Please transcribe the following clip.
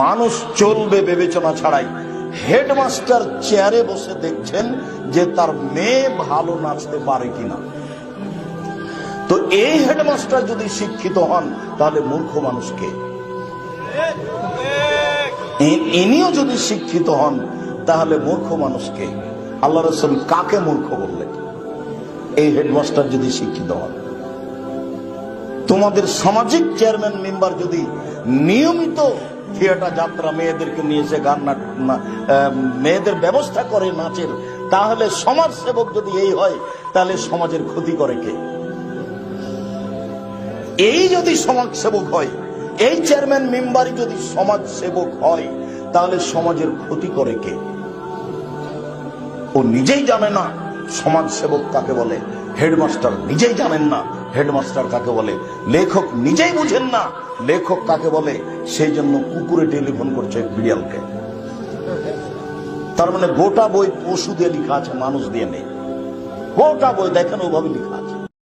মানুষ চলবে বিবেচনা ছাড়াই। হেডমাস্টার চেয়ারে বসে দেখছেন যে তার মেয়ে ভালো নাচতে পারে কিনা। তো এই হেডমাস্টার যদি শিক্ষিত হন, তাহলে মূর্খ মানুষকে ইনিও যদি শিক্ষিত হন, তাহলে মূর্খ মানুষকে আল্লাহ রসুল কাকে মূর্খ বললেন? এই হেডমাস্টার যদি শিক্ষিত হন। তোমাদের সামাজিক চেয়ারম্যান মেম্বার যদি নিয়মিত থিয়েটার যাত্রা মেয়েদেরকে নিয়ে এসে গান নাট- না- আহ, মেয়েদের ব্যবস্থা করে নাচের তাহলে সমাজ সেবক যদি এই হয় তাহলে সমাজের ক্ষতি করে কে? এই যদি সমাজ সেবক হয় এই চেয়ারম্যান মেম্বারই যদি সমাজ সেবক হয় তাহলে সমাজের ক্ষতি করে কে? ও নিজেই জানে না। সমাজ সেবক কাকে বলে? হেডমাস্টার নিজেই জানেন না। হেডমাস্টার কাকে বলে? লেখক নিজেই বুঝেন না। লেখক কাকে বলে? সেই জন্য কুকুরে টেলিফোন করছে বিড়িয়ালকে তার মানে গোটা বই পশু দিয়ে লেখা আছে, মানুষ দিয়ে নেই। গোটা বই, দেখেন ওভাবে লেখা।